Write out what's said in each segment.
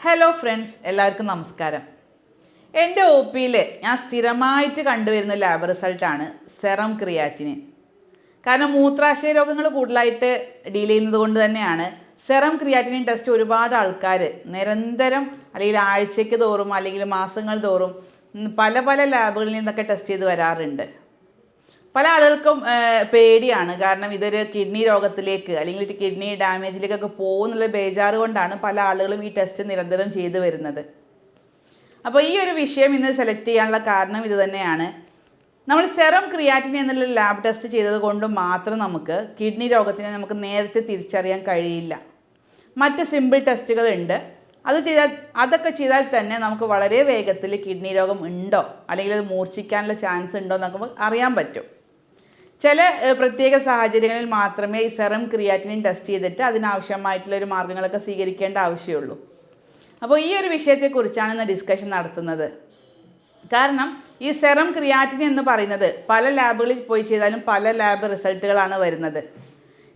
Hello friends എല്ലാവർക്കും നമസ്കാരം. എന്റെ ഒ പിയിൽ ഞാൻ സ്ഥിരമായിട്ട് കണ്ടുവരുന്ന ലാബ് റിസൾട്ടാണ് സെറം ക്രിയാറ്റിനിൻ കാരണം മൂത്രാശയ രോഗങ്ങൾ കൂടുതലായിട്ട് ഡീൽ ചെയ്യുന്നത് കൊണ്ട് തന്നെയാണ് സെറം ക്രിയാറ്റിനിൻ ടെസ്റ്റ് ഒരുപാട് ആൾക്കാർ നിരന്തരം അല്ലെങ്കിൽ ആഴ്ചയ്ക്ക് തോറും അല്ലെങ്കിൽ മാസങ്ങൾ തോറും പല പല ലാബുകളിൽ നിന്നൊക്കെ ടെസ്റ്റ് ചെയ്ത് വരാറുണ്ട്. പല ആളുകൾക്കും പേടിയാണ്. കാരണം ഇതൊരു കിഡ്നി രോഗത്തിലേക്ക് അല്ലെങ്കിൽ കിഡ്നി ഡാമേജിലേക്കൊക്കെ പോകുന്നുള്ള ബേജാറ് കൊണ്ടാണ് പല ആളുകളും ഈ ടെസ്റ്റ് നിരന്തരം ചെയ്തു വരുന്നത്. അപ്പോൾ ഈ ഒരു വിഷയം ഇന്ന് സെലക്ട് ചെയ്യാനുള്ള കാരണം ഇത് തന്നെയാണ്. നമ്മൾ സെറം ക്രിയാറ്റിൻ എന്നുള്ള ലാബ് ടെസ്റ്റ് ചെയ്തത് കൊണ്ട് മാത്രം നമുക്ക് കിഡ്നി രോഗത്തിനെ നമുക്ക് നേരത്തെ തിരിച്ചറിയാൻ കഴിയില്ല. മറ്റ് സിമ്പിൾ ടെസ്റ്റുകൾ ഉണ്ട്. അത് ചെയ്താൽ അതൊക്കെ ചെയ്താൽ തന്നെ നമുക്ക് വളരെ വേഗത്തിൽ കിഡ്നി രോഗം ഉണ്ടോ? അല്ലെങ്കിൽ അത് മൂർച്ഛിക്കാനുള്ള ചാൻസ് ഉണ്ടോ എന്നൊക്കെ അറിയാൻ പറ്റും. ചില പ്രത്യേക സാഹചര്യങ്ങളിൽ മാത്രമേ ഈ സെറം ക്രിയാറ്റിനിൻ ടെസ്റ്റ് ചെയ്തിട്ട് അതിനാവശ്യമായിട്ടുള്ള ഒരു മാർഗങ്ങളൊക്കെ സ്വീകരിക്കേണ്ട ആവശ്യമുള്ളൂ. അപ്പോൾ ഈ ഒരു വിഷയത്തെക്കുറിച്ചാണ് ഇന്ന് ഡിസ്കഷൻ നടത്തുന്നത്. കാരണം ഈ സെറം ക്രിയാറ്റിൻ എന്ന് പറയുന്നത് പല ലാബുകളിൽ പോയി ചെയ്താലും പല ലാബ് റിസൾട്ടുകളാണ് വരുന്നത്.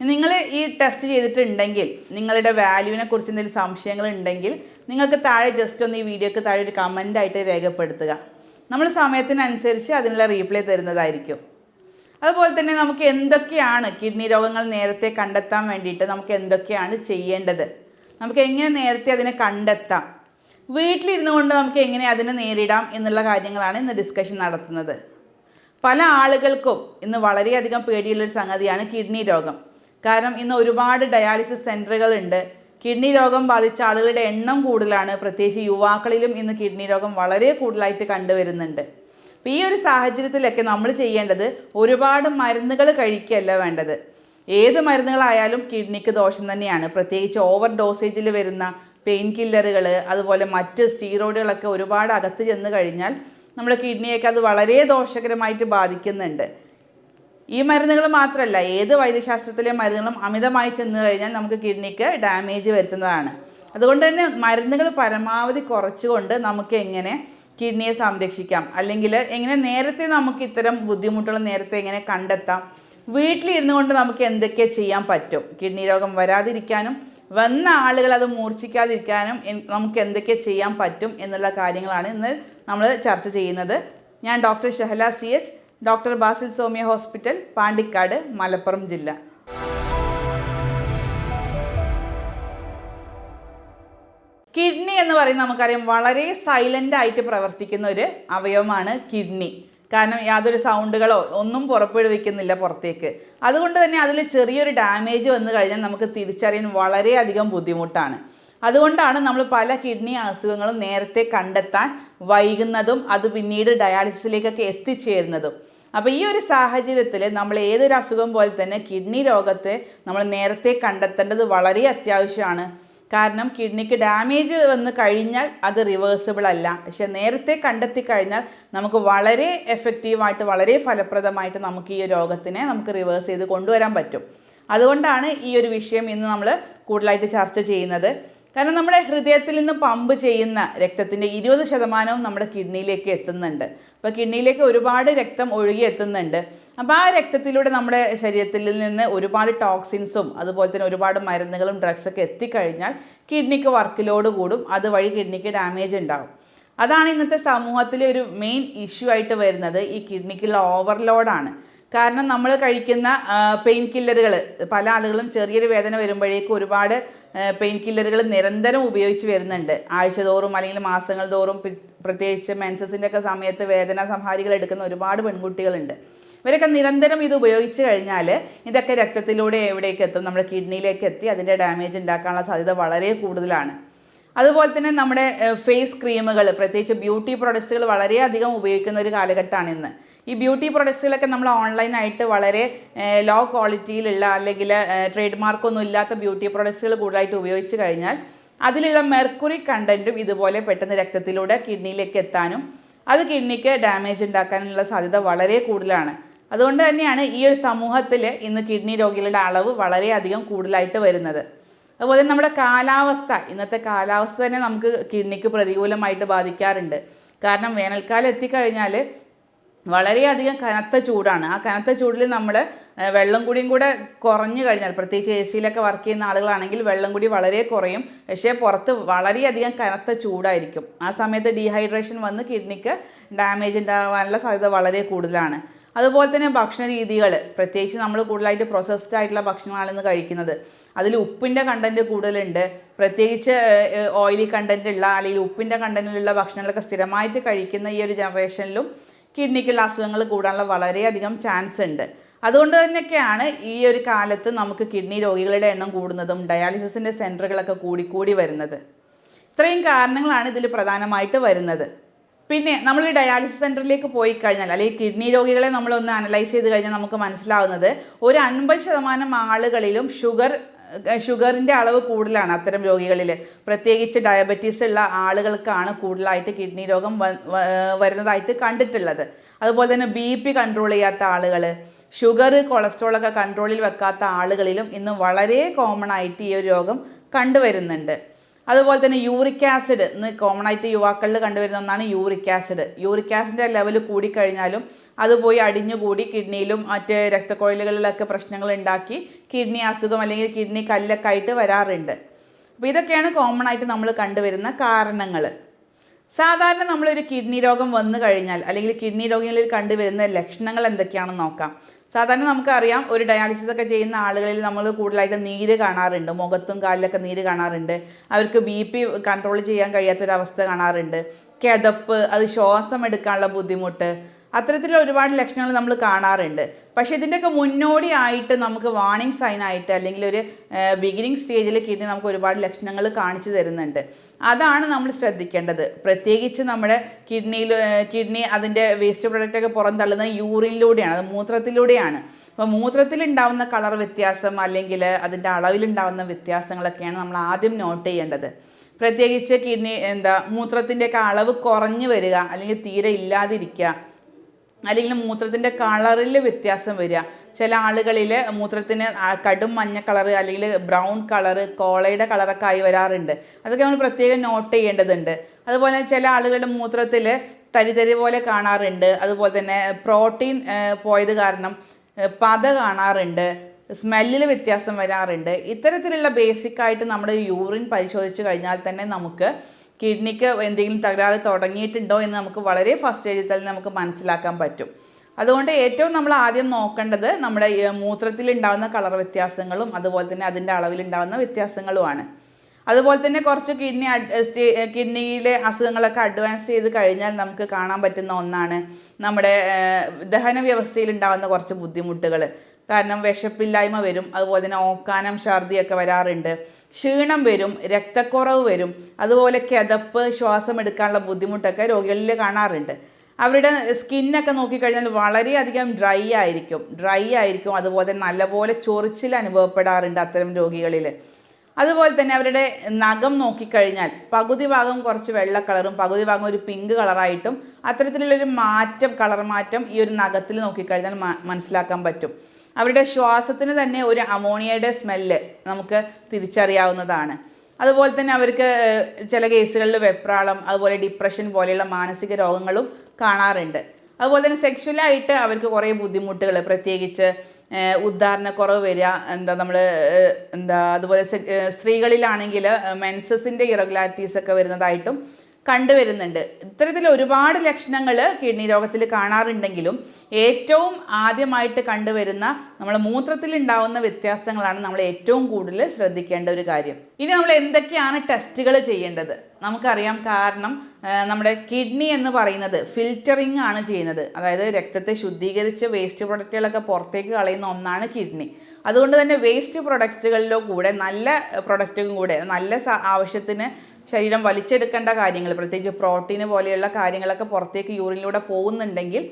നിങ്ങൾ ഈ ടെസ്റ്റ് ചെയ്തിട്ടുണ്ടെങ്കിൽ നിങ്ങളുടെ വാല്യൂവിനെ കുറിച്ച് എന്തെങ്കിലും സംശയങ്ങൾ ഉണ്ടെങ്കിൽ നിങ്ങൾക്ക് താഴെ ജസ്റ്റ് ഒന്ന് ഈ വീഡിയോക്ക് താഴെ ഒരു കമന്റ് ആയിട്ട് രേഖപ്പെടുത്തുക. നമ്മൾ സമയത്തിനനുസരിച്ച് അതിനുള്ള റീപ്ലൈ തരുന്നതായിരിക്കും. അതുപോലെ തന്നെ നമുക്ക് എന്തൊക്കെയാണ് കിഡ്നി രോഗങ്ങൾ നേരത്തെ കണ്ടെത്താൻ വേണ്ടിയിട്ട് നമുക്ക് എന്തൊക്കെയാണ് ചെയ്യേണ്ടത്? നമുക്ക് എങ്ങനെ നേരത്തെ അതിനെ കണ്ടെത്താം? വീട്ടിലിരുന്നു കൊണ്ട് നമുക്ക് എങ്ങനെ അതിനെ നേരിടാം എന്നുള്ള കാര്യങ്ങളാണ് ഇന്ന് ഡിസ്കഷൻ നടത്തുന്നത്. പല ആളുകൾക്കും ഇന്ന് വളരെയധികം പേടിയുള്ളൊരു സംഗതിയാണ് കിഡ്നി രോഗം. കാരണം ഇന്ന് ഒരുപാട് ഡയാലിസിസ് സെന്ററുകളുണ്ട് കിഡ്നി രോഗം ബാധിച്ച ആളുകളുടെ എണ്ണം കൂടുതലാണ്. പ്രത്യേകിച്ച് യുവാക്കളിലും ഇന്ന് കിഡ്നി രോഗം വളരെ കൂടുതലായിട്ട് കണ്ടുവരുന്നുണ്ട്. അപ്പോൾ ഈ ഒരു സാഹചര്യത്തിലൊക്കെ നമ്മൾ ചെയ്യേണ്ടത് ഒരുപാട് മരുന്നുകൾ കഴിക്കുകയല്ല വേണ്ടത്. ഏത് മരുന്നുകളായാലും കിഡ്നിക്ക് ദോഷം തന്നെയാണ്. പ്രത്യേകിച്ച് ഓവർ ഡോസേജിൽ വരുന്ന പെയിൻ കില്ലറുകൾ അതുപോലെ മറ്റ് സ്റ്റീറോയിഡുകളൊക്കെ ഒരുപാട് അകത്ത് ചെന്ന് കഴിഞ്ഞാൽ നമ്മുടെ കിഡ്നിയൊക്കെ അത് വളരെ ദോഷകരമായിട്ട് ബാധിക്കുന്നുണ്ട്. ഈ മരുന്നുകൾ മാത്രമല്ല ഏത് വൈദ്യശാസ്ത്രത്തിലെ മരുന്നുകളും അമിതമായി ചെന്ന് കഴിഞ്ഞാൽ നമുക്ക് കിഡ്നിക്ക് ഡാമേജ് വരുത്തുന്നതാണ്. അതുകൊണ്ട് തന്നെ മരുന്നുകൾ പരമാവധി കുറച്ചുകൊണ്ട് നമുക്ക് എങ്ങനെ കിഡ്നിയെ സംരക്ഷിക്കാം. അല്ലെങ്കിൽ എങ്ങനെ നേരത്തെ നമുക്ക് ഇത്തരം ബുദ്ധിമുട്ടുകൾ നേരത്തെ എങ്ങനെ കണ്ടെത്താം. വീട്ടിലിരുന്നു കൊണ്ട് നമുക്ക് എന്തൊക്കെ ചെയ്യാൻ പറ്റും? കിഡ്നി രോഗം വരാതിരിക്കാനും വന്ന ആളുകൾ അത് മൂർച്ഛിക്കാതിരിക്കാനും നമുക്ക് എന്തൊക്കെ ചെയ്യാൻ പറ്റും എന്നുള്ള കാര്യങ്ങളാണ് ഇന്ന് നമ്മൾ ചർച്ച ചെയ്യുന്നത്. ഞാൻ doctor Shahala C H doctor Basil Somiya hospital Pandikkad Malappuram ജില്ല. കിഡ്നി എന്ന് പറയുന്നത് നമുക്കറിയാം വളരെ സൈലന്റ് ആയിട്ട് പ്രവർത്തിക്കുന്ന ഒരു അവയവമാണ് കിഡ്നി. കാരണം യാതൊരു സൗണ്ടുകളോ ഒന്നും പുറപ്പെടുവിക്കുന്നില്ല പുറത്തേക്ക്. അതുകൊണ്ട് തന്നെ അതിൽ ചെറിയൊരു ഡാമേജ് വന്നു കഴിഞ്ഞാൽ നമുക്ക് തിരിച്ചറിയാൻ വളരെയധികം ബുദ്ധിമുട്ടാണ്. അതുകൊണ്ടാണ് നമ്മൾ പല കിഡ്നി അസുഖങ്ങളും നേരത്തെ കണ്ടെത്താൻ വൈകുന്നതും അത് പിന്നീട് ഡയാലിസിസിലേക്കൊക്കെ എത്തിച്ചേരുന്നതും. അപ്പോൾ ഈ ഒരു സാഹചര്യത്തിൽ നമ്മൾ ഏതൊരു അസുഖം പോലെ തന്നെ കിഡ്നി രോഗത്തെ നമ്മൾ നേരത്തെ കണ്ടെത്തേണ്ടത് വളരെ അത്യാവശ്യമാണ്. കാരണം കിഡ്നിക്ക് ഡാമേജ് വന്ന് കഴിഞ്ഞാൽ അത് റിവേഴ്സിബിൾ അല്ല. പക്ഷെ നേരത്തെ കണ്ടെത്തി കഴിഞ്ഞാൽ നമുക്ക് വളരെ എഫക്റ്റീവായിട്ട് വളരെ ഫലപ്രദമായിട്ട് നമുക്ക് ഈ രോഗത്തിനെ നമുക്ക് റിവേഴ്സ് ചെയ്ത് കൊണ്ടുവരാൻ പറ്റും. അതുകൊണ്ടാണ് ഈ ഒരു വിഷയം ഇന്ന് നമ്മൾ കൂടുതലായിട്ട് ചർച്ച ചെയ്യുന്നത്. കാരണം നമ്മുടെ ഹൃദയത്തിൽ നിന്ന് പമ്പ് ചെയ്യുന്ന രക്തത്തിന്റെ ഇരുപത് ശതമാനവും നമ്മുടെ കിഡ്നിയിലേക്ക് എത്തുന്നുണ്ട്. അപ്പോൾ കിഡ്നിയിലേക്ക് ഒരുപാട് രക്തം ഒഴുകി എത്തുന്നുണ്ട്. അപ്പോൾ ആ രക്തത്തിലൂടെ നമ്മുടെ ശരീരത്തിൽ നിന്ന് ഒരുപാട് ടോക്സിൻസും അതുപോലെ തന്നെ ഒരുപാട് മരുന്നുകളും ഡ്രഗ്സൊക്കെ എത്തിക്കഴിഞ്ഞാൽ കിഡ്നിക്ക് വർക്ക് ലോഡ് കൂടും. അതുവഴി കിഡ്നിക്ക് ഡാമേജ് ഉണ്ടാകും അതാണ് ഇന്നത്തെ സമൂഹത്തിലെ ഒരു മെയിൻ ഇഷ്യൂ ആയിട്ട് വരുന്നത്. ഈ കിഡ്നിക്കുള്ള ഓവർലോഡാണ് കാരണം നമ്മൾ കഴിക്കുന്ന പെയിൻ കില്ലറുകൾ പല ആളുകളും ചെറിയൊരു വേദന വരുമ്പോഴേക്കും ഒരുപാട് പെയിൻ കില്ലറുകൾ നിരന്തരം ഉപയോഗിച്ച് വരുന്നുണ്ട്. ആഴ്ച തോറും അല്ലെങ്കിൽ മാസങ്ങൾ തോറും പ്രത്യേകിച്ച് മെൻസസിന്റെ ഒക്കെ സമയത്ത് വേദന സംഹാരികൾ എടുക്കുന്ന ഒരുപാട് പെൺകുട്ടികളുണ്ട്. ഇവരൊക്കെ നിരന്തരം ഇത് ഉപയോഗിച്ച് കഴിഞ്ഞാൽ ഇതൊക്കെ രക്തത്തിലൂടെ എവിടേക്ക് എത്തും? നമ്മുടെ കിഡ്നിയിലേക്ക് എത്തി അതിന്റെ ഡാമേജ് ഉണ്ടാക്കാനുള്ള സാധ്യത വളരെ കൂടുതലാണ്. അതുപോലെ തന്നെ നമ്മുടെ ഫേസ് ക്രീമുകൾ പ്രത്യേകിച്ച് ബ്യൂട്ടി പ്രൊഡക്ട്സുകൾ വളരെയധികം ഉപയോഗിക്കുന്ന ഒരു കാലഘട്ടമാണ് ഇന്ന്. ഈ ബ്യൂട്ടി പ്രൊഡക്ട്സിലൊക്കെ നമ്മൾ ഓൺലൈനായിട്ട് വളരെ ലോ ക്വാളിറ്റിയിലുള്ള അല്ലെങ്കിൽ ട്രേഡ് മാർക്കൊന്നും ഇല്ലാത്ത ബ്യൂട്ടി പ്രൊഡക്ട്സുകൾ കൂടുതലായിട്ട് ഉപയോഗിച്ച് കഴിഞ്ഞാൽ അതിലുള്ള മെർക്കുറി കണ്ടന്റും ഇതുപോലെ പെട്ടെന്ന് രക്തത്തിലൂടെ കിഡ്നിയിലേക്ക് എത്താനും അത് കിഡ്നിക്ക് ഡാമേജ് ഉണ്ടാക്കാനുള്ള സാധ്യത വളരെ കൂടുതലാണ്. അതുകൊണ്ട് തന്നെയാണ് ഈ ഒരു സമൂഹത്തിൽ ഇന്ന് കിഡ്നി രോഗികളുടെ അളവ് വളരെയധികം കൂടുതലായിട്ട് വരുന്നത്. അതുപോലെ നമ്മുടെ കാലാവസ്ഥ ഇന്നത്തെ കാലാവസ്ഥ തന്നെ നമുക്ക് കിഡ്നിക്ക് പ്രതികൂലമായിട്ട് ബാധിക്കാറുണ്ട്. കാരണം വേനൽക്കാലം എത്തിക്കഴിഞ്ഞാൽ വളരെയധികം കനത്ത ചൂടാണ്. ആ കനത്ത ചൂടിൽ നമ്മൾ വെള്ളം കൂടിയും കൂടെ കുറഞ്ഞു കഴിഞ്ഞാൽ പ്രത്യേകിച്ച് എ സിയിലൊക്കെ വർക്ക് ചെയ്യുന്ന ആളുകളാണെങ്കിൽ വെള്ളം കൂടി വളരെ കുറയും. പക്ഷേ പുറത്ത് വളരെയധികം കനത്ത ചൂടായിരിക്കും. ആ സമയത്ത് ഡീഹൈഡ്രേഷൻ വന്ന് കിഡ്നിക്ക് ഡാമേജ് ഉണ്ടാവാനുള്ള സാധ്യത വളരെ കൂടുതലാണ്. അതുപോലെ തന്നെ ഭക്ഷണ രീതികൾ. പ്രത്യേകിച്ച് നമ്മൾ കൂടുതലായിട്ട് പ്രോസസ്ഡ് ആയിട്ടുള്ള ഭക്ഷണമാണ് ഇന്ന് കഴിക്കുന്നത്. അതിൽ ഉപ്പിന്റെ കണ്ടന്റ് കൂടുതലുണ്ട്. പ്രത്യേകിച്ച് ഓയിലി കണ്ടന്റുള്ള അല്ലെങ്കിൽ ഉപ്പിന്റെ കണ്ടന്റിലുള്ള ഭക്ഷണങ്ങളൊക്കെ സ്ഥിരമായിട്ട് കഴിക്കുന്ന ഈ ഒരു ജനറേഷനിലും കിഡ്നിക്കുള്ള അസുഖങ്ങൾ കൂടാനുള്ള വളരെയധികം ചാൻസ് ഉണ്ട്. അതുകൊണ്ട് തന്നെയൊക്കെയാണ് ഈ ഒരു കാലത്ത് നമുക്ക് കിഡ്നി രോഗികളുടെ എണ്ണം കൂടുന്നതും ഡയാലിസിസിന്റെ സെന്ററുകളൊക്കെ കൂടിക്കൂടി വരുന്നത്. ഇത്രയും കാരണങ്ങളാണ് ഇതിൽ പ്രധാനമായിട്ട് വരുന്നത്. പിന്നെ നമ്മൾ ഈ ഡയാലിസിസ് സെന്ററിലേക്ക് പോയി കഴിഞ്ഞാൽ അല്ലെങ്കിൽ കിഡ്നി രോഗികളെ നമ്മളൊന്ന് അനലൈസ് ചെയ്ത് കഴിഞ്ഞാൽ നമുക്ക് മനസ്സിലാവുന്നത് ഒരു അൻപത് ശതമാനം ആളുകളിലും ഷുഗർ ഷുഗറിന്റെ അളവ് കൂടുതലാണ് അത്തരം രോഗികളിൽ. പ്രത്യേകിച്ച് ഡയബറ്റീസ് ഉള്ള ആളുകൾക്കാണ് കൂടുതലായിട്ട് കിഡ്നി രോഗം വരുന്നതായിട്ട് കണ്ടിട്ടുള്ളത്. അതുപോലെ തന്നെ ബി പി കൺട്രോൾ ചെയ്യാത്ത ആളുകൾ ഷുഗർ കൊളസ്ട്രോളൊക്കെ കൺട്രോളിൽ വെക്കാത്ത ആളുകളിലും ഇന്ന് വളരെ കോമൺ ആയിട്ട് ഈ ഒരു രോഗം കണ്ടുവരുന്നുണ്ട്. അതുപോലെ തന്നെ യൂറിക് ആസിഡ് ഇന്ന് കോമൺ ആയിട്ട് യുവാക്കളിൽ കണ്ടുവരുന്ന ഒന്നാണ് യൂറിക് ആസിഡ് യൂറിക് ആസിഡിന്റെ ലെവൽ കൂടിക്കഴിഞ്ഞാലും അത് പോയി അടിഞ്ഞുകൂടി കിഡ്നിയിലും മറ്റ് രക്തക്കൊഴലുകളിലൊക്കെ പ്രശ്നങ്ങൾ ഉണ്ടാക്കി കിഡ്നി അസുഖം അല്ലെങ്കിൽ കിഡ്നി കല്ലൊക്കെ ആയിട്ട് വരാറുണ്ട്. അപ്പോൾ ഇതൊക്കെയാണ് കോമൺ ആയിട്ട് നമ്മൾ കണ്ടുവരുന്ന കാരണങ്ങൾ. സാധാരണ നമ്മളൊരു കിഡ്നി രോഗം വന്നു കഴിഞ്ഞാൽ അല്ലെങ്കിൽ കിഡ്നി രോഗികളിൽ കണ്ടുവരുന്ന ലക്ഷണങ്ങൾ എന്തൊക്കെയാണെന്ന് നോക്കാം. സാധാരണ നമുക്കറിയാം ഒരു ഡയാലിസിസ് ഒക്കെ ചെയ്യുന്ന ആളുകളിൽ നമ്മൾ കൂടുതലായിട്ട് നീര് കാണാറുണ്ട്. മുഖത്തും കാലിലൊക്കെ നീര് കാണാറുണ്ട്. അവർക്ക് ബി പി കൺട്രോൾ ചെയ്യാൻ കഴിയാത്തൊരവസ്ഥ കാണാറുണ്ട്. കിതപ്പ് അത് ശ്വാസം എടുക്കാനുള്ള ബുദ്ധിമുട്ട് അത്തരത്തിലുള്ള ഒരുപാട് ലക്ഷണങ്ങൾ നമ്മൾ കാണാറുണ്ട്. പക്ഷേ ഇതിന്റെയൊക്കെ മുന്നോടിയായിട്ട് നമുക്ക് വാണിംഗ് സൈൻ ആയിട്ട് അല്ലെങ്കിൽ ഒരു ബിഗിനിങ് സ്റ്റേജിൽ കിഡ്നി നമുക്ക് ഒരുപാട് ലക്ഷണങ്ങൾ കാണിച്ചു തരുന്നുണ്ട്. അതാണ് നമ്മൾ ശ്രദ്ധിക്കേണ്ടത്. പ്രത്യേകിച്ച് നമ്മുടെ കിഡ്നിയിൽ കിഡ്നി അതിന്റെ വേസ്റ്റ് പ്രൊഡക്റ്റൊക്കെ പുറന്തള്ളുന്നത് യൂറിനിലൂടെയാണ് അത് മൂത്രത്തിലൂടെയാണ്. അപ്പോൾ മൂത്രത്തിൽ ഉണ്ടാവുന്ന കളർ വ്യത്യാസം അല്ലെങ്കിൽ അതിന്റെ അളവിലുണ്ടാവുന്ന വ്യത്യാസങ്ങളൊക്കെയാണ് നമ്മൾ ആദ്യം നോട്ട് ചെയ്യേണ്ടത്. പ്രത്യേകിച്ച് കിഡ്നി എന്താ മൂത്രത്തിന്റെയൊക്കെ അളവ് കുറഞ്ഞു വരിക അല്ലെങ്കിൽ തീരെ ഇല്ലാതിരിക്കുക. അല്ലെങ്കിൽ മൂത്രത്തിന്റെ കളറിൽ വ്യത്യാസം വരിക. ചില ആളുകളിൽ മൂത്രത്തിന് കടും മഞ്ഞ കളർ അല്ലെങ്കിൽ ബ്രൗൺ കളർ കോളയുടെ കളറൊക്കെ ആയി വരാറുണ്ട്. അതൊക്കെ നമ്മൾ പ്രത്യേകം നോട്ട് ചെയ്യേണ്ടതുണ്ട്. അതുപോലെ ചില ആളുകളുടെ മൂത്രത്തിൽ തരിതരി പോലെ കാണാറുണ്ട്. അതുപോലെ തന്നെ പ്രോട്ടീൻ പോയത് കാരണം പത കാണാറുണ്ട്. സ്മെല്ലിൽ വ്യത്യാസം വരാറുണ്ട്. ഇത്തരത്തിലുള്ള ബേസിക്കായിട്ട് നമ്മുടെ യൂറിൻ പരിശോധിച്ച് കഴിഞ്ഞാൽ തന്നെ നമുക്ക് കിഡ്നിക്ക് എന്തെങ്കിലും തകരാറ് തുടങ്ങിയിട്ടുണ്ടോ എന്ന് നമുക്ക് വളരെ ഫസ്റ്റ് സ്റ്റേജിൽ തന്നെ നമുക്ക് മനസ്സിലാക്കാൻ പറ്റും. അതുകൊണ്ട് ഏറ്റവും നമ്മൾ ആദ്യം നോക്കേണ്ടത് നമ്മുടെ മൂത്രത്തിൽ ഉണ്ടാകുന്ന കളർ വ്യത്യാസങ്ങളും അതുപോലെ തന്നെ അതിന്റെ അളവിലുണ്ടാകുന്ന വ്യത്യാസങ്ങളുമാണ്. അതുപോലെ തന്നെ കുറച്ച് കിഡ്നി കിഡ്നിയിലെ അസുഖങ്ങളൊക്കെ അഡ്വാൻസ് ചെയ്ത് കഴിഞ്ഞാൽ നമുക്ക് കാണാൻ പറ്റുന്ന ഒന്നാണ് നമ്മുടെ ദഹന വ്യവസ്ഥയിൽ ഉണ്ടാകുന്ന കുറച്ച് ബുദ്ധിമുട്ടുകൾ കാരണം വിശപ്പില്ലായ്മ വരും. അതുപോലെ തന്നെ ഓക്കാനം ഛർദിയൊക്കെ വരാറുണ്ട്. ക്ഷീണം വരും രക്തക്കുറവ് വരും. അതുപോലെ കിതപ്പ് ശ്വാസം എടുക്കാനുള്ള ബുദ്ധിമുട്ടൊക്കെ രോഗികളിൽ കാണാറുണ്ട്. അവരുടെ സ്കിന്നൊക്കെ നോക്കിക്കഴിഞ്ഞാൽ വളരെയധികം ഡ്രൈ ആയിരിക്കും. ഡ്രൈ ആയിരിക്കും. അതുപോലെ നല്ലപോലെ ചൊറിച്ചിൽ അനുഭവപ്പെടാറുണ്ട് അത്തരം രോഗികളിൽ. അതുപോലെ തന്നെ അവരുടെ നഖം നോക്കിക്കഴിഞ്ഞാൽ പകുതി ഭാഗം കുറച്ച് വെള്ള കളറും പകുതി ഭാഗം ഒരു പിങ്ക് കളറായിട്ടും അത്തരത്തിലുള്ളൊരു മാറ്റം കളർ മാറ്റം ഈ ഒരു നഖത്തിൽ നോക്കിക്കഴിഞ്ഞാൽ മനസ്സിലാക്കാൻ പറ്റും. അവരുടെ ശ്വാസത്തിന് തന്നെ ഒരു അമോണിയയുടെ സ്മെല്ല് നമുക്ക് തിരിച്ചറിയാവുന്നതാണ്. അതുപോലെ തന്നെ അവർക്ക് ചില കേസുകളിൽ വെപ്രാളം അതുപോലെ ഡിപ്രഷൻ പോലെയുള്ള മാനസിക രോഗങ്ങളും കാണാറുണ്ട്. അതുപോലെ തന്നെ സെക്ഷലായിട്ട് അവർക്ക് കുറേ ബുദ്ധിമുട്ടുകൾ പ്രത്യേകിച്ച് ഉദ്ധാരണക്കുറവ് വരിക എന്താ നമ്മൾ എന്താ അതുപോലെ സ്ത്രീകളിലാണെങ്കിൽ മെൻസസിന്റെ ഇറഗുലാരിറ്റീസ് ഒക്കെ വരുന്നതായിട്ടും കണ്ടുവരുന്നുണ്ട്. ഇത്തരത്തിൽ ഒരുപാട് ലക്ഷണങ്ങൾ കിഡ്നി രോഗത്തിൽ കാണാറുണ്ടെങ്കിലും ഏറ്റവും ആദ്യമായിട്ട് കണ്ടുവരുന്ന നമ്മൾ മൂത്രത്തിൽ ഉണ്ടാവുന്ന വ്യത്യാസങ്ങളാണ് നമ്മൾ ഏറ്റവും കൂടുതൽ ശ്രദ്ധിക്കേണ്ട ഒരു കാര്യം. ഇനി നമ്മൾ എന്തൊക്കെയാണ് ടെസ്റ്റുകൾ ചെയ്യേണ്ടത്? നമുക്കറിയാം കാരണം നമ്മുടെ കിഡ്നി എന്ന് പറയുന്നത് ഫിൽറ്ററിങ് ആണ് ചെയ്യുന്നത്. അതായത് രക്തത്തെ ശുദ്ധീകരിച്ച് വേസ്റ്റ് പ്രൊഡക്റ്റുകളൊക്കെ പുറത്തേക്ക് കളയുന്ന ഒന്നാണ് കിഡ്നി. അതുകൊണ്ട് തന്നെ വേസ്റ്റ് പ്രൊഡക്റ്റുകളിലോ കൂടെ നല്ല പ്രൊഡക്റ്റും കൂടെ നല്ല ആവശ്യത്തിന് ശരീരം വലിച്ചെടുക്കേണ്ട കാര്യങ്ങൾ പ്രത്യേകിച്ച് പ്രോട്ടീന് പോലെയുള്ള കാര്യങ്ങളൊക്കെ പുറത്തേക്ക് യൂറിനിലൂടെ പോകുന്നുണ്ടെങ്കിൽ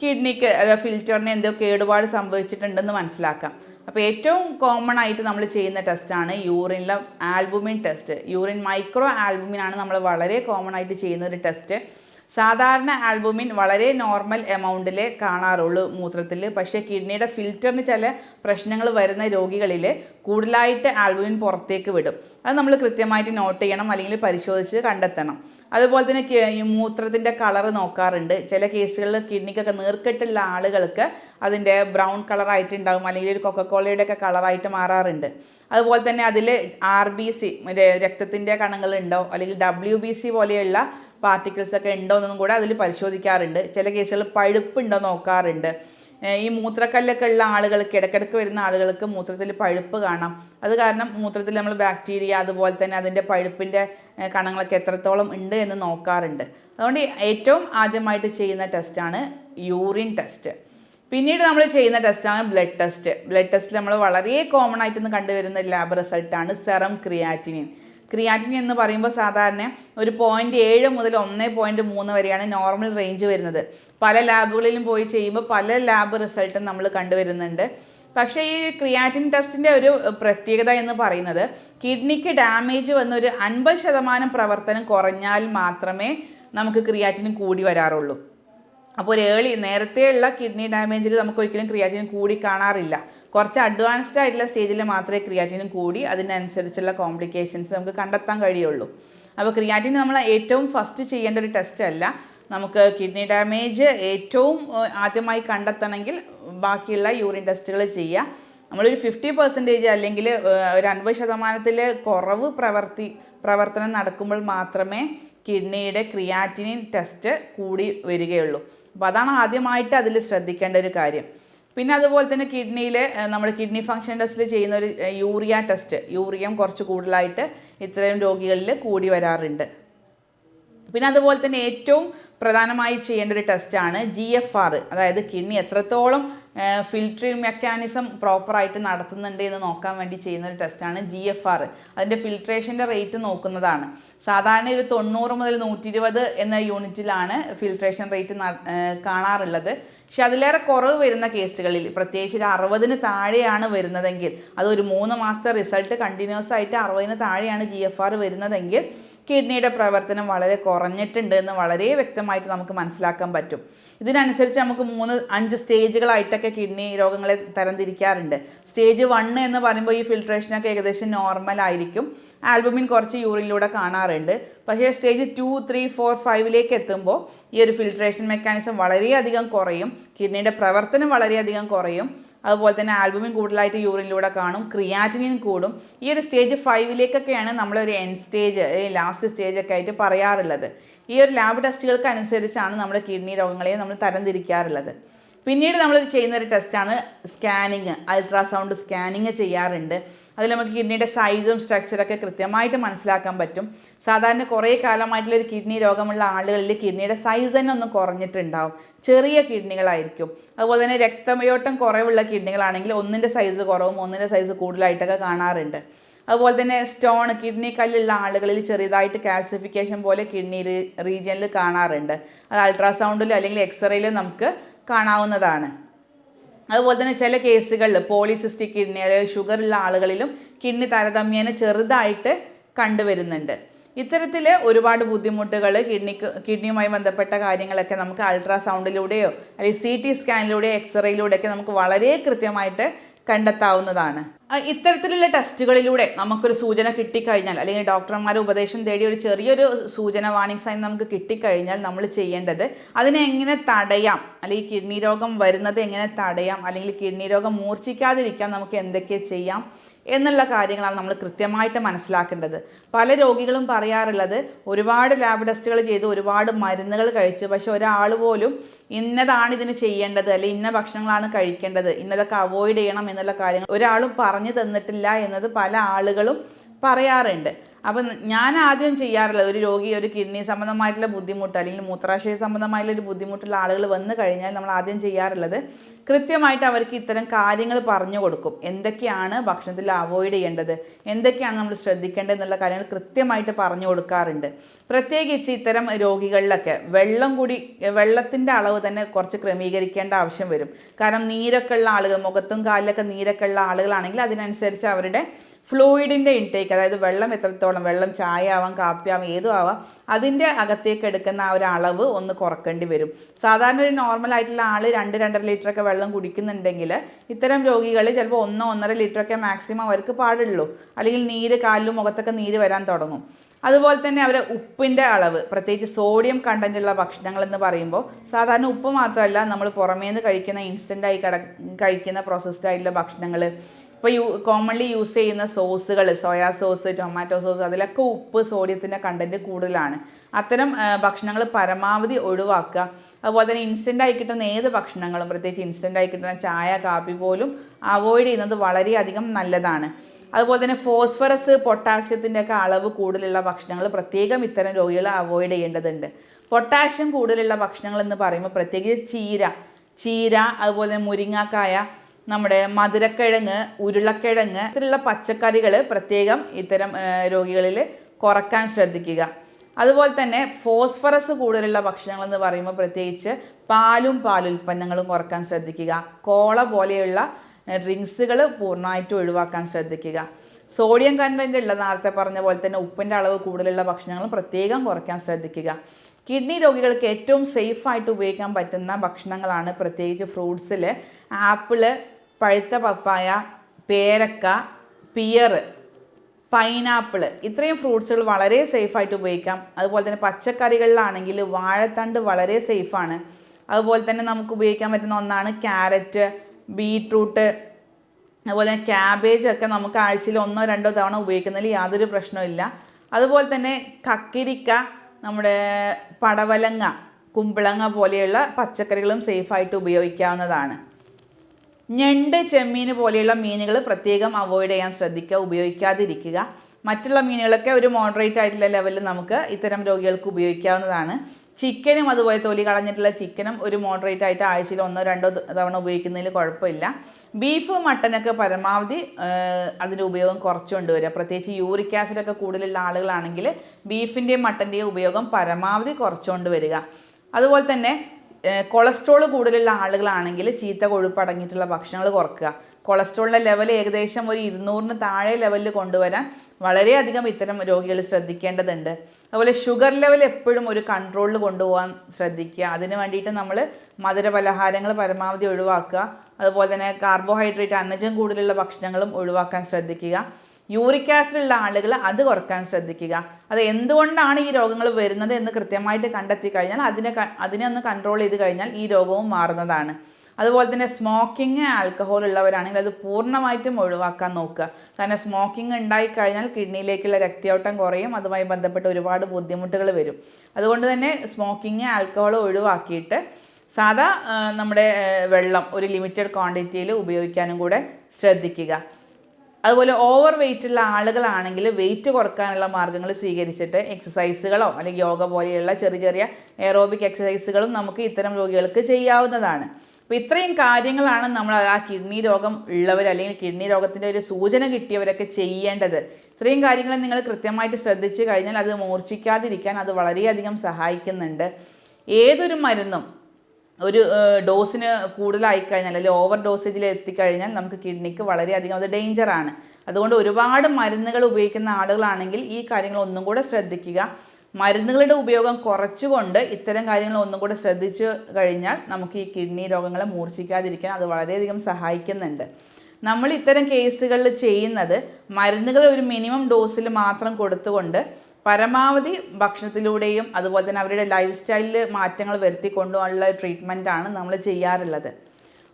കിഡ്നിക്ക് ഫിൽറ്ററിന് എന്തോ കേടുപാട് സംഭവിച്ചിട്ടുണ്ടെന്ന് മനസ്സിലാക്കാം. അപ്പോൾ ഏറ്റവും കോമൺ ആയിട്ട് നമ്മൾ ചെയ്യുന്ന ടെസ്റ്റാണ് യൂറിനിലെ albumin test urine micro albumin ആണ് നമ്മൾ വളരെ കോമൺ ആയിട്ട് ചെയ്യുന്ന ഒരു ടെസ്റ്റ് സാധാരണ ആൽബുമിൻ വളരെ നോർമൽ എമൗണ്ടിൽ കാണാറുള്ളൂ മൂത്രത്തിൽ പക്ഷേ കിഡ്നിയുടെ ഫിൽറ്ററിന് ചില പ്രശ്നങ്ങൾ വരുന്ന രോഗികളിൽ കൂടുതലായിട്ട് ആൽബുമിൻ പുറത്തേക്ക് വിടും. അത് നമ്മൾ കൃത്യമായിട്ട് നോട്ട് ചെയ്യണം അല്ലെങ്കിൽ പരിശോധിച്ച് കണ്ടെത്തണം. അതുപോലെ തന്നെ മൂത്രത്തിന്റെ കളർ നോക്കാറുണ്ട്. ചില കേസുകളിൽ കിഡ്നിക്കൊക്കെ നീർക്കെട്ടുള്ള ആളുകൾക്ക് അതിന്റെ ബ്രൗൺ കളറായിട്ടുണ്ടാകും അല്ലെങ്കിൽ ഒരു കൊക്കക്കോളയുടെ ഒക്കെ കളറായിട്ട് മാറാറുണ്ട്. അതുപോലെ തന്നെ അതിൽ ആർ ബി സി രക്തത്തിന്റെ കണങ്ങളുണ്ടോ? അല്ലെങ്കിൽ ഡബ്ല്യു ബി സി പോലെയുള്ള പാർട്ടിക്കിൾസ് ഒക്കെ ഉണ്ടോ എന്നൊന്നും കൂടെ അതിൽ പരിശോധിക്കാറുണ്ട്. ചില കേസുകളിൽ പഴുപ്പുണ്ടോ നോക്കാറുണ്ട്. ഈ മൂത്രക്കല്ലൊക്കെ ഉള്ള ആളുകൾക്ക് ഇടയ്ക്കിടയ്ക്ക് വരുന്ന ആളുകൾക്ക് മൂത്രത്തിൽ പഴുപ്പ് കാണാം. അത് കാരണം മൂത്രത്തിൽ നമ്മൾ ബാക്ടീരിയ അതുപോലെ തന്നെ അതിന്റെ പഴുപ്പിന്റെ കണങ്ങളൊക്കെ എത്രത്തോളം ഉണ്ട് എന്ന് നോക്കാറുണ്ട്. അതുകൊണ്ട് ഏറ്റവും ആദ്യമായിട്ട് ചെയ്യുന്ന ടെസ്റ്റാണ് യൂറിൻ ടെസ്റ്റ് പിന്നീട് നമ്മൾ ചെയ്യുന്ന ടെസ്റ്റാണ് ബ്ലഡ് ടെസ്റ്റ് ബ്ലഡ് ടെസ്റ്റിൽ നമ്മൾ വളരെ കോമൺ ആയിട്ടൊന്ന് കണ്ടുവരുന്ന ലാബ് റിസൾട്ടാണ് സെറം ക്രിയാറ്റിനിൻ ക്രിയാറ്റിനിൻ എന്ന് പറയുമ്പോൾ സാധാരണ ഒരു പോയിന്റ് ഏഴ് മുതൽ ഒന്ന് പോയിന്റ് മൂന്ന് വരെയാണ് നോർമൽ റേഞ്ച് വരുന്നത്. പല ലാബുകളിലും പോയി ചെയ്യുമ്പോൾ പല ലാബ് റിസൾട്ടും നമ്മൾ കണ്ടുവരുന്നുണ്ട്. പക്ഷേ ഈ ക്രിയാറ്റിൻ ടെസ്റ്റിന്റെ ഒരു പ്രത്യേകത എന്ന് പറയുന്നത് കിഡ്നിക്ക് ഡാമേജ് വന്ന ഒരു അൻപത് ശതമാനം പ്രവർത്തനം കുറഞ്ഞാൽ മാത്രമേ നമുക്ക് ക്രിയാറ്റിൻ കൂടി വരാറുള്ളൂ. അപ്പോൾ ഒരു ഏളി നേരത്തെയുള്ള കിഡ്നി ഡാമേജിൽ നമുക്ക് ഒരിക്കലും ക്രിയാറ്റിൻ കൂടി കാണാറില്ല. കുറച്ച് അഡ്വാൻസ്ഡ് ആയിട്ടുള്ള സ്റ്റേജിൽ മാത്രമേ ക്രിയാറ്റിനും കൂടി അതിനനുസരിച്ചുള്ള കോംപ്ലിക്കേഷൻസ് നമുക്ക് കണ്ടെത്താൻ കഴിയുള്ളൂ. അപ്പോൾ ക്രിയാറ്റിൻ നമ്മൾ ഏറ്റവും ഫസ്റ്റ് ചെയ്യേണ്ട ഒരു ടെസ്റ്റ് അല്ല. നമുക്ക് കിഡ്നി ഡാമേജ് ഏറ്റവും ആദ്യമായി കണ്ടെത്തണമെങ്കിൽ ബാക്കിയുള്ള യൂറിൻ ടെസ്റ്റുകൾ ചെയ്യുക നമ്മളൊരു ഫിഫ്റ്റി പെർസെന്റേജ് അല്ലെങ്കിൽ ഒരു അൻപത് ശതമാനത്തിൽ കുറവ് പ്രവർത്തി പ്രവർത്തനം നടക്കുമ്പോൾ മാത്രമേ കിഡ്നിയുടെ ക്രിയാറ്റിനിൻ ടെസ്റ്റ് കൂടി വരികയുള്ളൂ. അപ്പോൾ അതാണ് ആദ്യമായിട്ട് അതിൽ ശ്രദ്ധിക്കേണ്ട ഒരു കാര്യം. പിന്നെ അതുപോലെ തന്നെ കിഡ്നിയിൽ നമ്മൾ കിഡ്നി ഫങ്ഷൻ ടെസ്റ്റിൽ ചെയ്യുന്ന ഒരു യൂറിയ ടെസ്റ്റ്. യൂറിയം കുറച്ച് കൂടുതലായിട്ട് ഇത്രയും രോഗികളിൽ കൂടി വരാറുണ്ട്. പിന്നെ അതുപോലെ തന്നെ ഏറ്റവും പ്രധാനമായി ചെയ്യേണ്ട ഒരു ടെസ്റ്റാണ് ജി എഫ് അതായത് കിഡ്നി എത്രത്തോളം ഫിൽറ്ററിങ് മെക്കാനിസം പ്രോപ്പറായിട്ട് നടത്തുന്നുണ്ട് എന്ന് നോക്കാൻ വേണ്ടി ചെയ്യുന്ന ഒരു ടെസ്റ്റാണ് ജി എഫ് ആർ അതിന്റെ ഫിൽട്രേഷന്റെ റേറ്റ് നോക്കുന്നതാണ്. സാധാരണ ഒരു തൊണ്ണൂറ് മുതൽ നൂറ്റി ഇരുപത് എന്ന യൂണിറ്റിലാണ് ഫിൽട്രേഷൻ റേറ്റ് കാണാറുള്ളത്. പക്ഷെ അതിലേറെ കുറവ് വരുന്ന കേസുകളിൽ പ്രത്യേകിച്ച് ഒരു അറുപതിന് താഴെയാണ് വരുന്നതെങ്കിൽ അത് ഒരു മൂന്ന് മാസത്തെ റിസൾട്ട് കണ്ടിന്യൂസ് ആയിട്ട് അറുപതിന് താഴെയാണ് ജി എഫ് ആർ വരുന്നതെങ്കിൽ കിഡ്നിയുടെ പ്രവർത്തനം വളരെ കുറഞ്ഞിട്ടുണ്ട് എന്ന് വളരെ വ്യക്തമായിട്ട് നമുക്ക് മനസ്സിലാക്കാൻ പറ്റും. ഇതിനനുസരിച്ച് നമുക്ക് മൂന്ന് അഞ്ച് സ്റ്റേജുകളായിട്ടൊക്കെ കിഡ്നി രോഗങ്ങളെ തരംതിരിക്കാറുണ്ട്. സ്റ്റേജ് വണ്ണ് എന്ന് പറയുമ്പോൾ ഈ ഫിൽട്രേഷനൊക്കെ ഏകദേശം നോർമൽ ആയിരിക്കും. ആൽബമിൻ കുറച്ച് യൂറിനിലൂടെ കാണാറുണ്ട്. പക്ഷേ സ്റ്റേജ് ടു ത്രീ ഫോർ ഫൈവിലേക്ക് എത്തുമ്പോൾ ഈ ഒരു ഫിൽട്രേഷൻ മെക്കാനിസം വളരെയധികം കുറയും. കിഡ്നിയുടെ പ്രവർത്തനം വളരെയധികം കുറയും. അതുപോലെ തന്നെ ആൽബുമിൻ കൂടുതലായിട്ട് യൂറിനിലൂടെ കാണും ക്രിയാറ്റിനിൻ കൂടും. ഈ ഒരു സ്റ്റേജ് ഫൈവിലേക്കൊക്കെയാണ് നമ്മളൊരു എൻ സ്റ്റേജ് ലാസ്റ്റ് സ്റ്റേജ് ഒക്കെ ആയിട്ട് പറയാറുള്ളത്. ഈ ഒരു ലാബ് ടെസ്റ്റുകൾക്ക് അനുസരിച്ചാണ് നമ്മൾ കിഡ്നി രോഗങ്ങളെ നമ്മൾ തരംതിരിക്കാറുള്ളത്. പിന്നീട് നമ്മൾ ചെയ്യുന്ന ഒരു ടെസ്റ്റാണ് സ്കാനിങ് അൾട്രാസൗണ്ട് സ്കാനിങ് ചെയ്യാറുണ്ട്. അതിൽ നമുക്ക് കിഡ്നിയുടെ സൈസും സ്ട്രക്ചറൊക്കെ കൃത്യമായിട്ട് മനസ്സിലാക്കാൻ പറ്റും. സാധാരണ കുറേ കാലമായിട്ടുള്ള ഒരു കിഡ്നി രോഗമുള്ള ആളുകളിൽ കിഡ്നിയുടെ സൈസ് തന്നെ ഒന്ന് കുറഞ്ഞിട്ടുണ്ടാവും. ചെറിയ കിഡ്നികളായിരിക്കും. അതുപോലെ തന്നെ രക്തയോട്ടം കുറവുള്ള കിഡ്നികളാണെങ്കിൽ ഒന്നിന്റെ സൈസ് കുറവും ഒന്നിന്റെ സൈസ് കൂടുതലായിട്ടൊക്കെ കാണാറുണ്ട്. അതുപോലെ തന്നെ സ്റ്റോൺ കിഡ്നി കല്ലുള്ള ആളുകളിൽ ചെറിയതായിട്ട് കാൽസിഫിക്കേഷൻ പോലെ കിഡ്നി റീജിയനിൽ കാണാറുണ്ട്. അത് അൾട്രാസൗണ്ടിലും അല്ലെങ്കിൽ എക്സ്റേയിലും നമുക്ക് കാണാവുന്നതാണ്. അതുപോലെ തന്നെ ചില കേസുകളിൽ പോളിസിസ്റ്റിക് കിഡ്നി അതായത് ഷുഗർ ഉള്ള ആളുകളിലും കിഡ്നി താരതമ്യേന ചെറുതായിട്ട് കണ്ടുവരുന്നുണ്ട്. ഇത്തരത്തിൽ ഒരുപാട് ബുദ്ധിമുട്ടുകൾ കിഡ്നിക്ക് കിഡ്നിയുമായി ബന്ധപ്പെട്ട കാര്യങ്ങളൊക്കെ നമുക്ക് അൾട്രാസൗണ്ടിലൂടെയോ അല്ലെങ്കിൽ സി ടി സ്കാനിലൂടെയോ എക്സ്റേയിലൂടെയൊക്കെ നമുക്ക് വളരെ കൃത്യമായിട്ട് കണ്ടെത്താവുന്നതാണ്. ഇത്തരത്തിലുള്ള ടെസ്റ്റുകളിലൂടെ നമുക്കൊരു സൂചന കിട്ടിക്കഴിഞ്ഞാൽ അല്ലെങ്കിൽ ഡോക്ടർമാരെ ഉപദേശം തേടി ഒരു ചെറിയൊരു സൂചന വാണിംഗ് സൈൻ നമുക്ക് കിട്ടിക്കഴിഞ്ഞാൽ നമ്മൾ ചെയ്യേണ്ടത് അതിനെ എങ്ങനെ തടയാം അല്ലെങ്കിൽ കിഡ്നി രോഗം വരുന്നത് എങ്ങനെ തടയാം അല്ലെങ്കിൽ കിഡ്നി രോഗം മൂർച്ഛിക്കാതിരിക്കാൻ നമുക്ക് എന്തൊക്കെ ചെയ്യാം എന്നുള്ള കാര്യങ്ങളാണ് നമ്മൾ കൃത്യമായിട്ട് മനസ്സിലാക്കേണ്ടത്. പല രോഗികളും പറയാറുള്ളത് ഒരുപാട് ലാബ് ടെസ്റ്റുകൾ ചെയ്ത് ഒരുപാട് മരുന്നുകൾ കഴിച്ചു. പക്ഷെ ഒരാൾ പോലും ഇന്നതാണ് ഇതിന് ചെയ്യേണ്ടത് അല്ലെങ്കിൽ ഇന്ന ഭക്ഷണങ്ങളാണ് കഴിക്കേണ്ടത് ഇന്നതൊക്കെ അവോയ്ഡ് ചെയ്യണം എന്നുള്ള കാര്യങ്ങൾ ഒരാളും പറഞ്ഞു തന്നിട്ടില്ല എന്നത് പല ആളുകളും പറയാറുണ്ട്. അപ്പം ഞാൻ ആദ്യം ചെയ്യാറുള്ളത് ഒരു രോഗി ഒരു കിഡ്നി സംബന്ധമായിട്ടുള്ള ബുദ്ധിമുട്ട് അല്ലെങ്കിൽ മൂത്രാശയ സംബന്ധമായിട്ടുള്ള ഒരു ബുദ്ധിമുട്ടുള്ള ആളുകൾ വന്നു കഴിഞ്ഞാൽ നമ്മൾ ആദ്യം ചെയ്യാറുള്ളത് കൃത്യമായിട്ട് അവർക്ക് ഇത്തരം കാര്യങ്ങൾ പറഞ്ഞു കൊടുക്കും. എന്തൊക്കെയാണ് ഭക്ഷണത്തിൽ അവോയ്ഡ് ചെയ്യേണ്ടത്? എന്തൊക്കെയാണ് നമ്മൾ ശ്രദ്ധിക്കേണ്ടത് എന്നുള്ള കാര്യങ്ങൾ കൃത്യമായിട്ട് പറഞ്ഞു കൊടുക്കാറുണ്ട്. പ്രത്യേകിച്ച് ഇത്തരം രോഗികളിലൊക്കെ വെള്ളം കൂടി വെള്ളത്തിന്റെ അളവ് തന്നെ കുറച്ച് ക്രമീകരിക്കേണ്ട ആവശ്യം വരും. കാരണം നീരൊക്കെ ഉള്ള ആളുകൾ മുഖത്തും കാലിലൊക്കെ നീരൊക്കെ ഉള്ള ആളുകളാണെങ്കിൽ അതിനനുസരിച്ച് അവരുടെ ഫ്ലൂയിഡിന്റെ ഇൻടേക്ക് അതായത് വെള്ളം എത്രത്തോളം വെള്ളം ചായ ആവാം കാപ്പി ആവാം ഏതും ആവാം അതിന്റെ അകത്തേക്ക് എടുക്കുന്ന ആ ഒരു അളവ് ഒന്ന് കുറക്കേണ്ടി വരും. സാധാരണ ഒരു നോർമൽ ആയിട്ടുള്ള ആൾ രണ്ട് രണ്ടര ലിറ്ററൊക്കെ വെള്ളം കുടിക്കുന്നുണ്ടെങ്കിൽ ഇത്തരം രോഗികൾ ചിലപ്പോൾ ഒന്നോ ഒന്നര ലിറ്ററൊക്കെ മാക്സിമം അവർക്ക് പാടുള്ളൂ. അല്ലെങ്കിൽ നീര് കാലിലും മുഖത്തൊക്കെ നീര് വരാൻ തുടങ്ങും. അതുപോലെ തന്നെ അവരെ ഉപ്പിന്റെ അളവ് പ്രത്യേകിച്ച് സോഡിയം കണ്ടന്റുള്ള ഭക്ഷണങ്ങൾ എന്ന് പറയുമ്പോൾ സാധാരണ ഉപ്പ് മാത്രമല്ല നമ്മൾ പുറമേ നിന്ന് കഴിക്കുന്ന ഇൻസ്റ്റന്റായി കട കഴിക്കുന്ന പ്രോസസ്ഡ് ആയിട്ടുള്ള ഭക്ഷണങ്ങൾ ഇപ്പോൾ യൂ കോമൺലി യൂസ് ചെയ്യുന്ന സോസുകൾ സോയാ സോസ് ടൊമാറ്റോ സോസ് അതിലൊക്കെ ഉപ്പ് സോഡിയത്തിന്റെ കണ്ടന്റ് കൂടുതലാണ്. അത്തരം ഭക്ഷണങ്ങൾ പരമാവധി ഒഴിവാക്കുക. അതുപോലെ തന്നെ ഇൻസ്റ്റന്റ് ആയി കിട്ടുന്ന ഏത് ഭക്ഷണങ്ങളും പ്രത്യേകിച്ച് ഇൻസ്റ്റന്റ് ആയി കിട്ടുന്ന ചായ കാപ്പി പോലും അവോയ്ഡ് ചെയ്യുന്നത് വളരെയധികം നല്ലതാണ്. അതുപോലെ തന്നെ ഫോസ്ഫറസ് പൊട്ടാസ്യത്തിന്റെ ഒക്കെ അളവ് കൂടുതലുള്ള ഭക്ഷണങ്ങൾ പ്രത്യേകം ഇത്തരം രോഗികൾ അവോയ്ഡ് ചെയ്യേണ്ടതുണ്ട്. പൊട്ടാഷ്യം കൂടുതലുള്ള ഭക്ഷണങ്ങൾ എന്ന് പറയുമ്പോൾ പ്രത്യേകിച്ച് ചീര ചീര അതുപോലെ മുരിങ്ങാക്കായ നമ്മുടെ മധുരക്കിഴങ്ങ് ഉരുളക്കിഴങ്ങ് ഇത്തരമുള്ള പച്ചക്കറികൾ പ്രത്യേകം ഇത്തരം രോഗികളിൽ കുറയ്ക്കാൻ ശ്രദ്ധിക്കുക. അതുപോലെ തന്നെ ഫോസ്ഫറസ് കൂടുതലുള്ള ഭക്ഷണങ്ങൾ എന്ന് പറയുമ്പോൾ പ്രത്യേകിച്ച് പാലും പാലുൽപ്പന്നങ്ങളും കുറയ്ക്കാൻ ശ്രദ്ധിക്കുക. കോള പോലെയുള്ള ഡ്രിങ്ക്സുകൾ പൂർണമായിട്ടും ഒഴിവാക്കാൻ ശ്രദ്ധിക്കുക. സോഡിയം കണ്ടന്റ് ഉള്ള നേരത്തെ പറഞ്ഞ പോലെ തന്നെ ഉപ്പിന്റെ അളവ് കൂടുതലുള്ള ഭക്ഷണങ്ങൾ പ്രത്യേകം കുറയ്ക്കാൻ ശ്രദ്ധിക്കുക. കിഡ്നി രോഗികൾക്ക് ഏറ്റവും സേഫായിട്ട് ഉപയോഗിക്കാൻ പറ്റുന്ന ഭക്ഷണങ്ങളാണ് പ്രത്യേകിച്ച് ഫ്രൂട്ട്സിൽ ആപ്പിൾ പഴുത്ത പപ്പായ പേരക്ക പിയർ പൈനാപ്പിൾ ഇത്രയും ഫ്രൂട്ട്സുകൾ വളരെ സേഫായിട്ട് ഉപയോഗിക്കാം. അതുപോലെ തന്നെ പച്ചക്കറികളിലാണെങ്കിൽ വാഴത്തണ്ട് വളരെ സേഫാണ് അതുപോലെ തന്നെ നമുക്ക് ഉപയോഗിക്കാൻ പറ്റുന്ന ഒന്നാണ് ക്യാരറ്റ് ബീട്രൂട്ട് അതുപോലെ തന്നെ ക്യാബേജ് ഒക്കെ നമുക്ക് ആഴ്ചയിൽ ഒന്നോ രണ്ടോ തവണ ഉപയോഗിക്കുന്നതിൽ യാതൊരു പ്രശ്നമില്ല അതുപോലെ തന്നെ കക്കിരിക്ക നമ്മുടെ പടവലങ്ങ കുമ്പളങ്ങ പോലെയുള്ള പച്ചക്കറികളും സേഫായിട്ട് ഉപയോഗിക്കാവുന്നതാണ്. ഞണ്ട് ചെമ്മീൻ പോലെയുള്ള മീനുകൾ പ്രത്യേകം അവോയ്ഡ് ചെയ്യാൻ ശ്രദ്ധിക്കുക ഉപയോഗിക്കാതിരിക്കുക. മറ്റുള്ള മീനുകളൊക്കെ ഒരു മോഡറേറ്റ് ആയിട്ടുള്ള ലെവലിൽ നമുക്ക് ഇത്തരം രോഗികൾക്ക് ഉപയോഗിക്കാവുന്നതാണ്. ചിക്കനും അതുപോലെ തൊലി കളഞ്ഞിട്ടുള്ള ചിക്കനും ഒരു മോഡറേറ്റ് ആയിട്ട് ആഴ്ചയിൽ ഒന്നോ രണ്ടോ തവണ ഉപയോഗിക്കുന്നതിൽ കുഴപ്പമില്ല. ബീഫ് മട്ടനൊക്കെ പരമാവധി അതിന്റെ ഉപയോഗം കുറച്ച് കൊണ്ടുവരിക. പ്രത്യേകിച്ച് യൂറിക് ആസിഡൊക്കെ കൂടുതലുള്ള ആളുകളാണെങ്കിൽ ബീഫിന്റെയും മട്ടന്റെയും ഉപയോഗം പരമാവധി കുറച്ചുകൊണ്ട് വരിക അതുപോലെ തന്നെ കൊളസ്ട്രോൾ കൂടുതലുള്ള ആളുകളാണെങ്കിൽ ചീത്ത കൊഴുപ്പ് അടങ്ങിയിട്ടുള്ള ഭക്ഷണങ്ങൾ കുറക്കുക. കൊളസ്ട്രോളിന്റെ ലെവൽ ഏകദേശം ഒരു ഇരുന്നൂറിന് താഴെ ലെവലിൽ കൊണ്ടുവരാൻ വളരെയധികം ഇത്തരം രോഗികൾ ശ്രദ്ധിക്കേണ്ടതുണ്ട്. അതുപോലെ ഷുഗർ ലെവൽ എപ്പോഴും ഒരു കൺട്രോളിൽ കൊണ്ടുപോകാൻ ശ്രദ്ധിക്കുക. അതിന് വേണ്ടിയിട്ട് നമ്മൾ മധുര പലഹാരങ്ങൾ പരമാവധി ഒഴിവാക്കുക. അതുപോലെ തന്നെ കാർബോഹൈഡ്രേറ്റ് അന്നജം കൂടുതലുള്ള ഭക്ഷണങ്ങളും ഒഴിവാക്കാൻ ശ്രദ്ധിക്കുക. യൂറിക് ആസിഡ് ഉള്ള ആളുകൾ അത് കുറയ്ക്കാൻ ശ്രദ്ധിക്കുക. അത് എന്തുകൊണ്ടാണ് ഈ രോഗങ്ങൾ വരുന്നത് എന്ന് കൃത്യമായിട്ട് കണ്ടെത്തി കഴിഞ്ഞാൽ അതിനെ അതിനെ ഒന്ന് കൺട്രോൾ ചെയ്ത് കഴിഞ്ഞാൽ ഈ രോഗവും മാറുന്നതാണ്. അതുപോലെ തന്നെ സ്മോക്കിംഗ് ആൽക്കഹോൾ ഉള്ളവരാണെങ്കിൽ അത് പൂർണമായിട്ടും ഒഴിവാക്കാൻ നോക്കുക. കാരണം സ്മോക്കിംഗ് ഉണ്ടായി കഴിഞ്ഞാൽ കിഡ്നിയിലേക്കുള്ള രക്തയോട്ടം കുറയും അതുമായി ബന്ധപ്പെട്ട് ഒരുപാട് ബുദ്ധിമുട്ടുകൾ വരും. അതുകൊണ്ട് തന്നെ സ്മോക്കിംഗ് ആൽക്കഹോൾ ഒഴിവാക്കിയിട്ട് സാധാ നമ്മുടെ വെള്ളം ഒരു ലിമിറ്റഡ് ക്വാണ്ടിറ്റിയിൽ ഉപയോഗിക്കാനും കൂടെ ശ്രദ്ധിക്കുക. അതുപോലെ ഓവർ വെയിറ്റ് ഉള്ള ആളുകളാണെങ്കിൽ വെയിറ്റ് കുറക്കാനുള്ള മാർഗങ്ങൾ സ്വീകരിച്ചിട്ട് എക്സസൈസുകളോ അല്ലെങ്കിൽ യോഗ പോലെയുള്ള ചെറിയ ചെറിയ എറോബിക് എക്സസൈസുകളും നമുക്ക് ഇത്തരം രോഗികൾക്ക് ചെയ്യാവുന്നതാണ്. അപ്പോൾ ഇത്രയും കാര്യങ്ങളാണ് നമ്മൾ ആ കിഡ്നി രോഗം ഉള്ളവർ അല്ലെങ്കിൽ കിഡ്നി രോഗത്തിന്റെ ഒരു സൂചന കിട്ടിയവരൊക്കെ ചെയ്യേണ്ടത്. ഇത്രയും കാര്യങ്ങൾ നിങ്ങൾ കൃത്യമായിട്ട് ശ്രദ്ധിച്ചു കഴിഞ്ഞാൽ അത് മൂർച്ഛിക്കാതിരിക്കാൻ അത് വളരെയധികം സഹായിക്കുന്നുണ്ട്. ഏതൊരു മരുന്നും ഒരു ഡോസിന് കൂടുതലായി കഴിഞ്ഞാൽ അല്ലെങ്കിൽ ഓവർ ഡോസേജിൽ എത്തിക്കഴിഞ്ഞാൽ നമുക്ക് കിഡ്നിക്ക് വളരെയധികം അത് ഡേഞ്ചറാണ് അതുകൊണ്ട് ഒരുപാട് മരുന്നുകൾ ഉപയോഗിക്കുന്ന ആളുകളാണെങ്കിൽ ഈ കാര്യങ്ങൾ ഒന്നും കൂടെ ശ്രദ്ധിക്കുക. മരുന്നുകളുടെ ഉപയോഗം കുറച്ചുകൊണ്ട് ഇത്തരം കാര്യങ്ങൾ ഒന്നും കൂടെ ശ്രദ്ധിച്ചു കഴിഞ്ഞാൽ നമുക്ക് ഈ കിഡ്നി രോഗങ്ങളെ മൂർച്ഛിക്കാതിരിക്കാൻ അത് വളരെയധികം സഹായിക്കുന്നുണ്ട്. നമ്മൾ ഇത്തരം കേസുകളിൽ ചെയ്യുന്നത് മരുന്നുകൾ ഒരു മിനിമം ഡോസിൽ മാത്രം കൊടുത്തുകൊണ്ട് പരമാവധി ഭക്ഷണത്തിലൂടെയും അതുപോലെ തന്നെ അവരുടെ ലൈഫ് സ്റ്റൈലിൽ മാറ്റങ്ങൾ വരുത്തിക്കൊണ്ടുള്ള ട്രീറ്റ്മെന്റാണ് നമ്മൾ ചെയ്യാറുള്ളത്.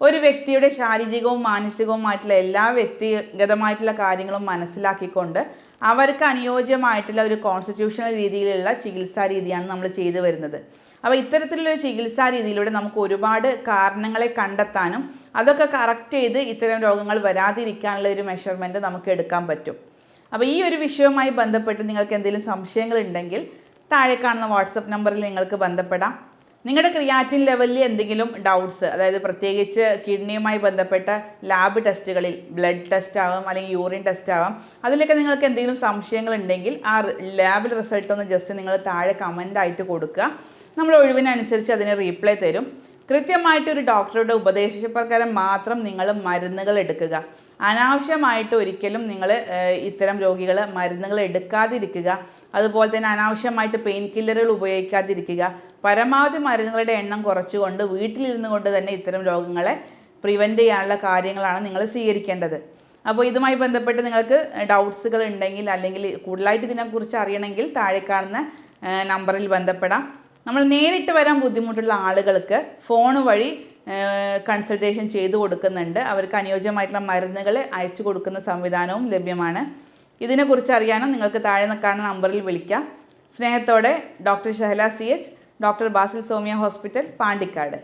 ഒരു വ്യക്തിയുടെ ശാരീരികവും മാനസികവുമായിട്ടുള്ള എല്ലാ വ്യക്തിഗതമായിട്ടുള്ള കാര്യങ്ങളും മനസ്സിലാക്കിക്കൊണ്ട് അവർക്ക് അനുയോജ്യമായിട്ടുള്ള ഒരു കോൺസ്റ്റിറ്റ്യൂഷണൽ രീതിയിലുള്ള ചികിത്സാ രീതിയാണ് നമ്മൾ ചെയ്തു വരുന്നത്. അപ്പോൾ ഇത്തരത്തിലുള്ള ചികിത്സാ രീതിയിലൂടെ നമുക്ക് ഒരുപാട് കാരണങ്ങളെ കണ്ടെത്താനും അതൊക്കെ കറക്റ്റ് ചെയ്ത് ഇത്തരം രോഗങ്ങൾ വരാതിരിക്കാനുള്ള ഒരു മെഷർമെന്റ് നമുക്ക് എടുക്കാൻ പറ്റും. അപ്പോൾ ഈ ഒരു വിഷയവുമായി ബന്ധപ്പെട്ട് നിങ്ങൾക്ക് എന്തെങ്കിലും സംശയങ്ങൾ ഉണ്ടെങ്കിൽ താഴെ കാണുന്ന വാട്സപ്പ് നമ്പറിൽ നിങ്ങൾക്ക് ബന്ധപ്പെടാം. നിങ്ങളുടെ ക്രിയാറ്റിൻ ലെവലിൽ എന്തെങ്കിലും ഡൗട്ട്സ് അതായത് പ്രത്യേകിച്ച് കിഡ്നിയുമായി ബന്ധപ്പെട്ട ലാബ് ടെസ്റ്റുകളിൽ ബ്ലഡ് ടെസ്റ്റ് ആവാം അല്ലെങ്കിൽ യൂറിൻ ടെസ്റ്റ് ആവാം അതിലൊക്കെ നിങ്ങൾക്ക് എന്തെങ്കിലും സംശയങ്ങൾ ഉണ്ടെങ്കിൽ ആ ലാബിൽ റിസൾട്ട് ഒന്ന് ജസ്റ്റ് നിങ്ങൾ താഴെ കമന്റ് ആയിട്ട് കൊടുക്കുക. നമ്മൾ ഒഴിവിനനുസരിച്ച് അതിന് റീപ്ലൈ തരും. കൃത്യമായിട്ട് ഒരു ഡോക്ടറുടെ ഉപദേശപ്രകാരം മാത്രം നിങ്ങൾ മരുന്നുകൾ എടുക്കുക. അനാവശ്യമായിട്ട് ഒരിക്കലും നിങ്ങൾ ഇത്തരം രോഗികൾ മരുന്നുകൾ എടുക്കാതിരിക്കുക. അതുപോലെ തന്നെ അനാവശ്യമായിട്ട് പെയിൻ കില്ലറുകൾ ഉപയോഗിക്കാതിരിക്കുക. പരമാവധി മരുന്നുകളുടെ എണ്ണം കുറച്ചുകൊണ്ട് വീട്ടിലിരുന്നു കൊണ്ട് തന്നെ ഇത്തരം രോഗങ്ങളെ പ്രിവെന്റ് ചെയ്യാനുള്ള കാര്യങ്ങളാണ് നിങ്ങൾ സ്വീകരിക്കേണ്ടത്. അപ്പോൾ ഇതുമായി ബന്ധപ്പെട്ട് നിങ്ങൾക്ക് ഡൗട്ട്സുകൾ ഉണ്ടെങ്കിൽ അല്ലെങ്കിൽ കൂടുതലായിട്ട് ഇതിനെക്കുറിച്ച് അറിയണമെങ്കിൽ താഴെ കാണുന്ന നമ്പറിൽ ബന്ധപ്പെടാം. നമ്മൾ നേരിട്ട് വരാൻ ബുദ്ധിമുട്ടുള്ള ആളുകൾക്ക് ഫോൺ വഴി കൺസൾട്ടേഷൻ ചെയ്തു കൊടുക്കുന്നുണ്ട്. അവർക്ക് അനുയോജ്യമായിട്ടുള്ള മരുന്നുകൾ അയച്ചു കൊടുക്കുന്ന സംവിധാനവും ലഭ്യമാണ്. ഇതിനെക്കുറിച്ച് അറിയാനും നിങ്ങൾക്ക് താഴെ കാണുന്ന നമ്പറിൽ വിളിക്കാം. സ്നേഹത്തോടെ doctor Shahala C H doctor Basil Somiya hospital Pandikkad.